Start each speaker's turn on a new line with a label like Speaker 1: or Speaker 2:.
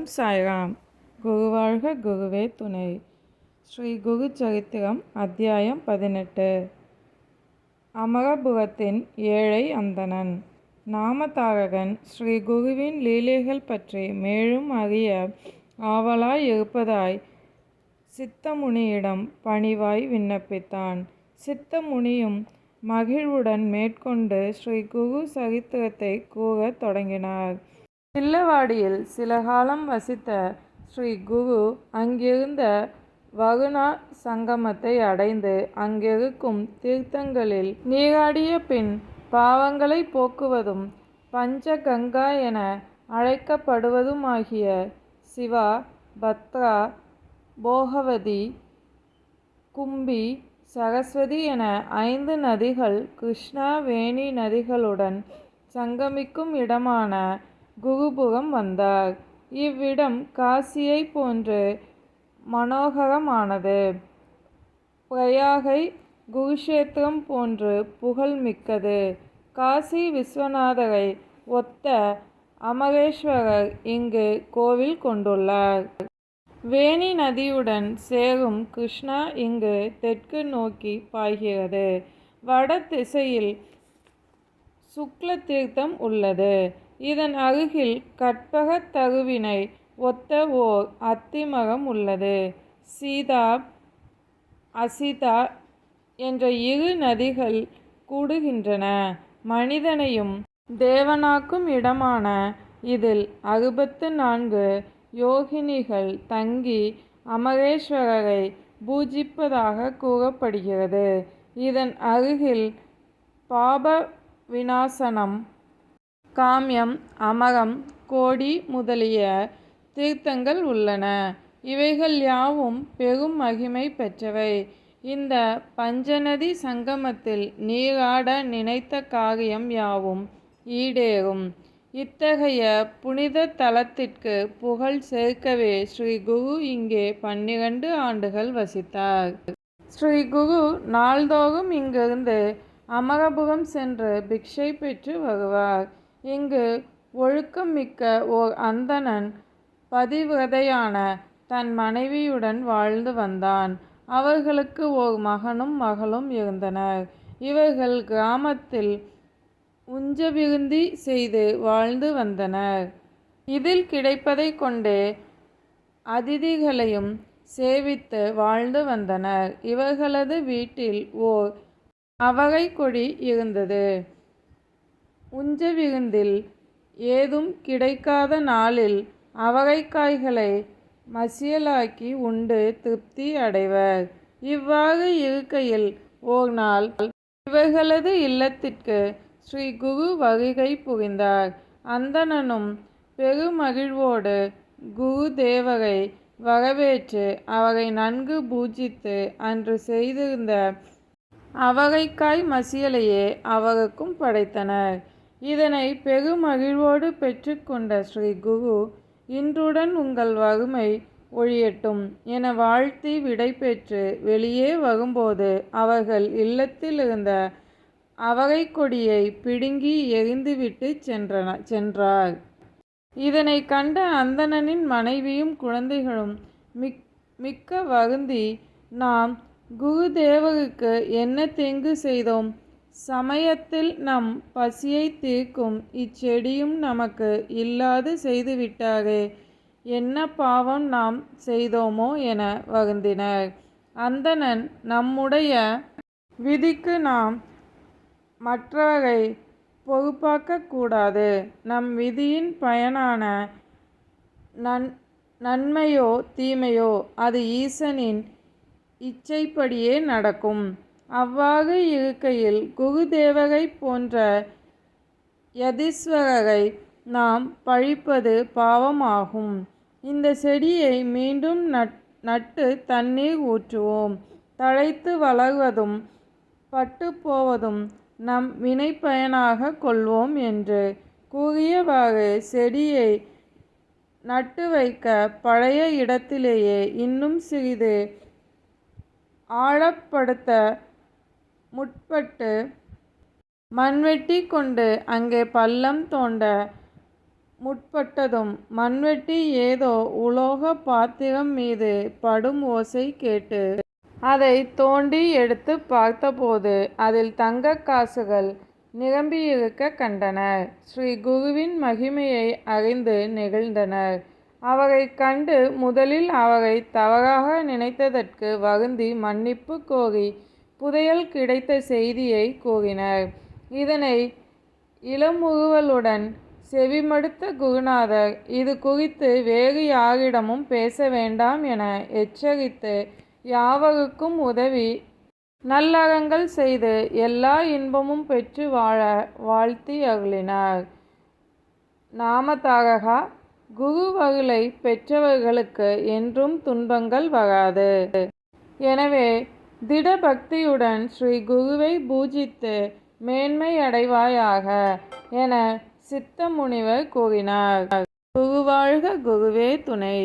Speaker 1: ஓம் சாய்ராம். குருவாழ்க குருவே துணை. ஸ்ரீ குரு சரித்திரம் அத்தியாயம் பதினெட்டு. அமரபுரத்தின் ஏழை அந்தணன். நாமதாரகன் ஸ்ரீ குருவின் லீலைகள் பற்றி மேலும் அறிய ஆவலாய் இருப்பதாய் சித்தமுனியிடம் பணிவாய் விண்ணப்பித்தான். சித்தமுனியும் மகிழ்வுடன் மேற்கொண்டு ஸ்ரீ குரு சரித்திரத்தை கூறத் தொடங்கினார். சில்லவாடியில் சில காலம் வசித்த ஸ்ரீ குரு அங்கிருந்த வருணா சங்கமத்தை அடைந்து அங்கிருக்கும் தீர்த்தங்களில் நீராடிய பின் பாவங்களை போக்குவதும் பஞ்சகங்கா என அழைக்கப்படுவதுமாகிய சிவா பத்ரா போகவதி கும்பி சரஸ்வதி என ஐந்து நதிகள் கிருஷ்ணா வேணி நதிகளுடன் சங்கமிக்கும் இடமான குருபுரம் வந்தார். இவ்விடம் காசியை போன்று மனோகரமானது. பிரயாகை குருஷேத்திரம் போன்று புகழ்மிக்கது காசி விஸ்வநாதரை ஒத்த அமரேஸ்வரர் இங்கு கோவில் கொண்டுள்ளார். வேணி நதியுடன் சேரும் கிருஷ்ணா இங்கு தெற்கு நோக்கி பாய்கிறது. வட திசையில் சுக்ல தீர்த்தம் உள்ளது. இதன் அருகில் கற்பகத் தருவினை ஒத்த ஓர் அத்திமரம் உள்ளது. சீதா அசிதா என்ற இரு நதிகள் கூடுகின்றன. மனிதனையும் தேவனாக்கும் இடமான இதில் அறுபத்து நான்கு யோகினிகள் தங்கி அமரேஸ்வரரை பூஜிப்பதாக கூறப்படுகிறது. இதன் அருகில் பாப விநாசனம் காமியம் அமரம் கோடி முதலிய தீர்த்தங்கள் உள்ளன. இவைகள் யாவும் பெரும் மகிமை பெற்றவை. இந்த பஞ்சநதி சங்கமத்தில் நீராட நினைத்த காரியம் யாவும் ஈடேறும். இத்தகைய புனித தலத்திற்கு புகழ் சேர்க்கவே ஸ்ரீ குரு இங்கே பன்னிரண்டு ஆண்டுகள் வசித்தார். ஸ்ரீ குரு நாள்தோறும் இங்கிருந்து அமரபுரம் சென்று பிக்ஷை பெற்று வருவார். இங்கு ஒழுக்கம் மிக்க ஓர் அந்தணன் பதிவிரதையான தன் மனைவியுடன் வாழ்ந்து வந்தான். அவர்களுக்கு ஓர் மகனும் மகளும் இருந்தனர். இவர்கள் கிராமத்தில் உஞ்சவிருந்தி செய்து வாழ்ந்து வந்தனர். இதில் கிடைப்பதை கொண்டே அதிதிகளையும் சேவித்து வாழ்ந்து வந்தனர். இவர்களது வீட்டில் ஓர் அவகை கொடி இருந்தது. உஞ்ச விருந்தில் ஏதும் கிடைக்காத நாளில் அவரைக்காய்களை மசியலாக்கி உண்டு திருப்தி அடைவர். இவ்வாறு இருக்கையில் ஓர் நாள் இவர்களது இல்லத்திற்கு ஸ்ரீ குரு வருகை புரிந்தார். அந்தணனும் பெருமகிழ்வோடு குரு தேவரை வரவேற்று அவரை நன்கு பூஜித்து அன்று செய்திருந்த அவரைக்காய் மசியலையே அவருக்கும் படைத்தனர். இதனை பெருமகிழ்வோடு பெற்றுக்கொண்ட ஸ்ரீ குரு இன்றுடன் உங்கள் வறுமை ஒழியட்டும் என வாழ்த்தி விடை பெற்று வெளியே வரும்போது அவர்கள் இல்லத்தில் இருந்த அவரை கொடியை பிடுங்கி எரிந்துவிட்டு சென்றன சென்றார். இதனை கண்ட அந்தணனின் மனைவியும் குழந்தைகளும் மிக் மிக்க வருந்தி நாம் குருதேவருக்கு என்ன தெங்கு செய்தோம்? சமயத்தில் நம் பசியை தீர்க்கும் இச்செடியும் நமக்கு இல்லாது செய்துவிட்டாரே என்ன பாவம் நாம் செய்தோமோ என வருந்தினர் அந்தணன் நம்முடைய விதிக்கு நாம் மற்றவரை பொறுப்பாக்கக்கூடாது நம் விதியின் பயனான நன் நன்மையோ தீமையோ அது ஈசனின் இச்சைப்படியே நடக்கும். அவ்வாறு இருக்கையில் குருதேவரை போன்ற யதீஸ்வரரை நாம் பழிப்பது பாவமாகும். இந்த செடியை மீண்டும் நட் நட்டு தண்ணீர் ஊற்றுவோம். தழைத்து வளர்வதும் பட்டு போவதும் நம் வினைப்பயனாக கொள்வோம் என்று கூறியவாறு செடியை நட்டு வைக்க பழைய இடத்திலேயே இன்னும் சிறிது ஆழப்படுத்த முற்பட்டு மண்வெட்டி கொண்டு அங்கே பள்ளம் தோண்ட முற்பட்டதும் மண்வெட்டி ஏதோ உலோகப் பாத்திரம் மீது படும் ஓசை கேட்டு அதை தோண்டி எடுத்து பார்த்தபோது அதில் தங்க காசுகள் நிரம்பியிருக்கக் கண்டனர். ஸ்ரீ குருவின் மகிமையை அறிந்து நெகிழ்ந்தனர். அவரை கண்டு முதலில் அவரை தவறாக நினைத்ததற்கு வருந்தி மன்னிப்பு கோரி புதையல் கிடைத்த செய்தியை கூறினர். இதனை இளமுறுவலுடன் செவிமடுத்த குருநாதர் இது குறித்து வேறு யாரிடமும் பேச வேண்டாம் என எச்சரித்து யாவருக்கும் உதவி நல்லறங்கள் செய்து எல்லா இன்பமும் பெற்று வாழ வாழ்த்தி அருளினார். நாமதாரகா குருவருளைப் பெற்றவர்களுக்கு என்றும் துன்பங்கள் வராது. எனவே திட பக்தியுடன் ஸ்ரீ குருவை பூஜித்து மேன்மை அடைவாயாக என சித்த முனிவர் கூறினார். குரு வாழ்க குருவே துணை